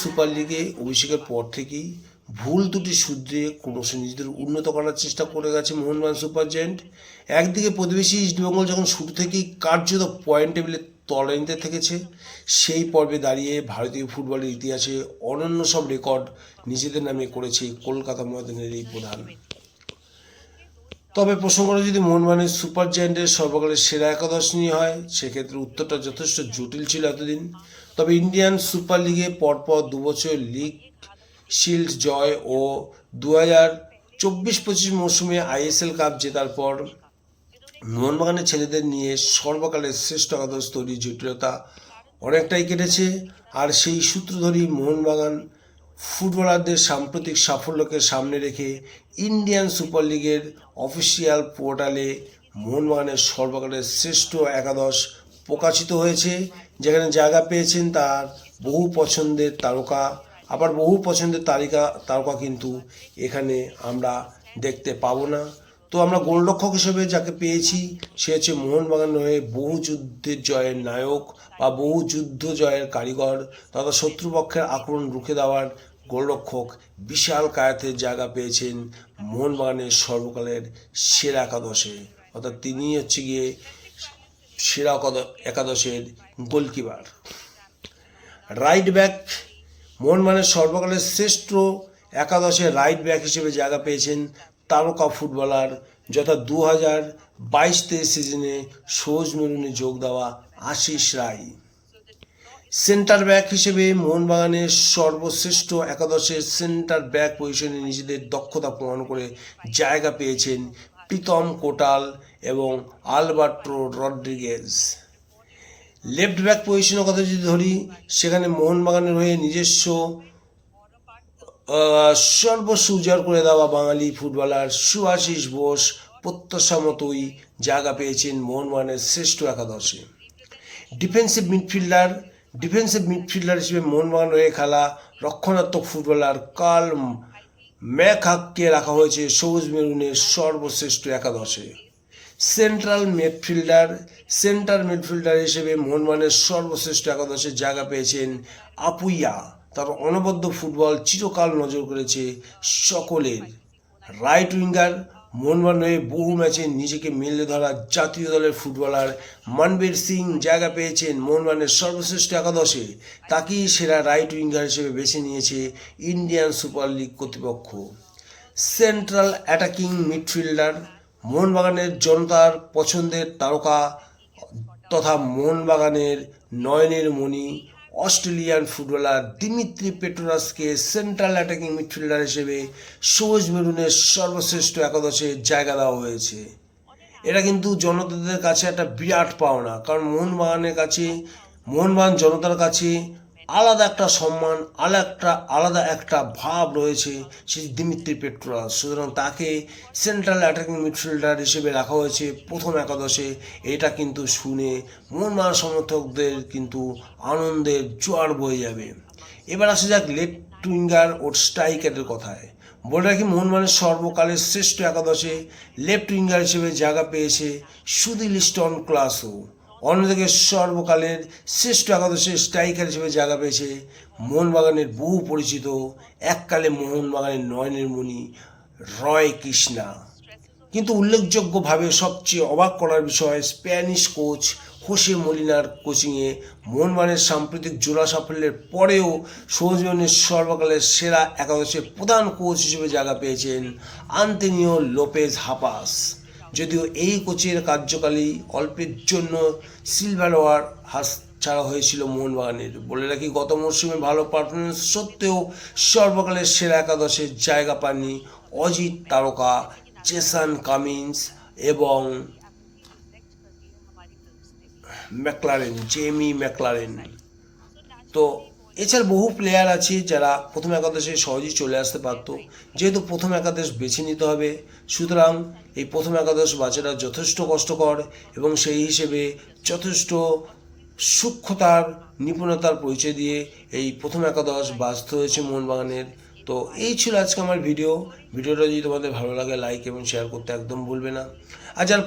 Super লিগে অভিষেকের পর থেকেই ভুল দুটি শুধরে ক্রমশ নিজেদের উন্নত করার চেষ্টা করে গেছে মোহনবাগান সুপার জায়েন্ট। একদিকে প্রতিবেশী ইস্টবেঙ্গল যখন শুরু থেকেই কার্যত পয়েন্ট টেবিলে তলানিতে থেকেছে, সেই পর্বে দাঁড়িয়ে ভারতীয় ফুটবলের ইতিহাসে অনন্য সব রেকর্ড নিজেদের নামে করেছে কলকাতা ময়দানের এই প্রধান। তবে প্রসঙ্গটা যদি মোহনবাগানের সুপার জায়েন্টের সর্বকালের সেরা একাদশ নিয়ে হয়, সেক্ষেত্রে উত্তরটা যথেষ্ট জটিল ছিল এতদিন। তবে ইন্ডিয়ান সুপার লিগে পরপর দুবছর লিগ, শিল্ড জয় ও দু হাজার চব্বিশ পঁচিশ মৌসুমে আইএসএল কাপ জেতার পর মোহনবাগানের ছেলেদের নিয়ে সর্বকালের শ্রেষ্ঠ একাদশ তৈরির জটিলতা অনেকটাই কেটেছে। আর সেই সূত্র ধরেই মোহনবাগান ফুটবলারদের সাম্প্রতিক সাফল্যকে সামনে রেখে ইন্ডিয়ান সুপার লিগের অফিসিয়াল পোর্টালে মোহনবাগানের সর্বকালের শ্রেষ্ঠ একাদশ প্রকাশিত হয়েছে, যেখানে জায়গা পেয়েছেন তার বহু পছন্দের তারকা। আবার বহু পছন্দের তালিকা, তারকা কিন্তু এখানে আমরা দেখতে পাবো না। তো আমরা গোলরক্ষক হিসেবে যাকে পেয়েছি, সে হচ্ছে মোহনবাগান হয়ে বহু যুদ্ধের জয়ের নায়ক বা বহু যুদ্ধ জয়ের কারিগর তথা শত্রুপক্ষের আক্রমণ রুখে দেওয়ার গোলরক্ষক বিশাল কায়াতের জায়গা পেয়েছেন মোহনবাগানের সর্বকালের সেরা একাদশে। অর্থাৎ তিনি হচ্ছে গিয়ে সেরা একাদ- একাদশের গোলকিপার। রাইট ব্যাক মোহনবাগানের সর্বকালের শ্রেষ্ঠ একাদশে রাইট ব্যাক হিসেবে জায়গা পেয়েছেন তারকা ফুটবলার যথা দু হাজার বাইশ তেইশ সিজনে সৌজ মেরুনে যোগ দেওয়া আশিস রায়। সেন্টার ব্যাক হিসেবে মোহনবাগানের সর্বশ্রেষ্ঠ একাদশের সেন্টার ব্যাক পজিশনে নিজেদের দক্ষতা প্রমাণ করে জায়গা পেয়েছেন প্রীতম কোটাল এবং আলবার্টো রড্রিগেজ। লেফট ব্যাক পজিশনের কথা যদি ধরি, সেখানে মোহনবাগানের হয়ে নিজস্ব সর্বস্ব উজাড় করে দেওয়া বাঙালি ফুটবলার সুভাষিস বোস প্রত্যাশা মতোই জায়গা পেয়েছেন মোহনবাগানের শ্রেষ্ঠ একাদশে। ডিফেন্সিভ মিডফিল্ডার ডিফেন্সিভ মিডফিল্ডার হিসেবে মোহনবাগান হয়ে খেলা রক্ষণাত্মক ফুটবলার কার্ল ম্যাকহাককে রাখা হয়েছে সবুজ মেরুনের সর্বশ্রেষ্ঠ একাদশে। সেন্ট্রাল মিডফিল্ডার সেন্টার মিডফিল্ডার হিসেবে মোহনমানের সর্বশ্রেষ্ঠ একাদশে জায়গা পেয়েছেন আপুইয়া। তার অনবদ্য ফুটবল চিরকাল নজর করেছে সকলের। রাইট উইঙ্গার মোহনবাগান হয়ে বহু ম্যাচে নিজেকে মেলে ধরা জাতীয় দলের ফুটবলার মনবীর সিং জায়গা পেয়েছেন মোহনবাগানের সর্বশ্রেষ্ঠ একাদশে। তাকেই সেরা রাইট উইঙ্গার হিসেবে বেছে নিয়েছে ইন্ডিয়ান সুপার লিগ কর্তৃপক্ষ। সেন্ট্রাল অ্যাটাকিং মিডফিল্ডার মোহনবাগানের জনতার পছন্দের তারকা, তথা মোহনবাগানের নয়নের মণি অস্ট্রেলিয়ান ফুটবলার দিমিত্রি পেট্রোনাসকে সেন্ট্রাল অ্যাটাকিং মিডফিল্ডার হিসেবে সবুজ মেরুনের সর্বশ্রেষ্ঠ একাদশে জায়গা দেওয়া হয়েছে। এটা কিন্তু জনতাদের কাছে একটা বিরাট পাওনা, কারণ মোহনবাগানের কাছে, মোহনবাগান জনতার কাছে আলাদা একটা সম্মান, আলাদা একটা আলাদা একটা ভাব রয়েছে সেই দিমিত্রি পেট্রোলাস সুতরাং তাকে সেন্ট্রাল অ্যাটাকিং মিডফিল্ডার হিসেবে রাখা হয়েছে প্রথম একাদশে। এটা কিন্তু শুনে মোহনবাগান সমর্থকদের কিন্তু আনন্দের জোয়ার বয়ে যাবে। এবার আসা যাক লেফট উইঙ্গার ও স্ট্রাইকারের কথায়। বলে রাখি মোহনবাগানের সর্বকালের শ্রেষ্ঠ একাদশে লেফট উইঙ্গার হিসেবে জায়গা পেয়েছে সুদিল স্টন ক্লাসও অন্যদিকে সর্বকালের শ্রেষ্ঠ একাদশে স্ট্রাইকার হিসেবে জায়গা পেয়েছে মোহনবাগানের বহু পরিচিত এককালে মোহনবাগানের নয়নের মণি রয় কৃষ্ণা। কিন্তু উল্লেখযোগ্যভাবে সবচেয়ে অবাক করার বিষয়, স্প্যানিশ কোচ হোসে মলিনার কোচিংয়ে মোহনবাগানের সাম্প্রতিক জোড়া সাফল্যের পরেও সৌজনের সর্বকালের সেরা একাদশের প্রধান কোচ হিসেবে জায়গা পেয়েছেন আন্তনিও লোপেজ হাপাস। যদিও এই কোচের কার্যকালী অল্পের জন্য সিলভার হাস ছাড়া হয়েছিল মোহনবাগানের। বলে রাখি গত মরশুমে ভালো পারফরমেন্স সত্ত্বেও সর্বকালের সেরা একাদশে জায়গা পাননি অজিত তারকা জেসান কামিন্স এবং ম্যাকলারেন জেমি ম্যাকলারেন তো এছাড়া বহু প্লেয়ার আছে যারা প্রথম একাদশে সহজেই চলে আসতে পারতো। যেহেতু প্রথম একাদশ বেছে নিতে হবে, সুতরাং এই প্রথম একাদশ বাচ্চারা যথেষ্ট কষ্টকর এবং সেই হিসেবে যথেষ্ট সূক্ষ্মতার, নিপুণতার পরিচয় দিয়ে এই প্রথম একাদশ বাঁচতে হয়েছে মোহনবাগানের। তো এই ছিল আজকে আমার ভিডিও। ভিডিওটা যদি তোমাদের ভালো লাগে লাইক এবং শেয়ার করতে একদম ভুলবে না। আর যারা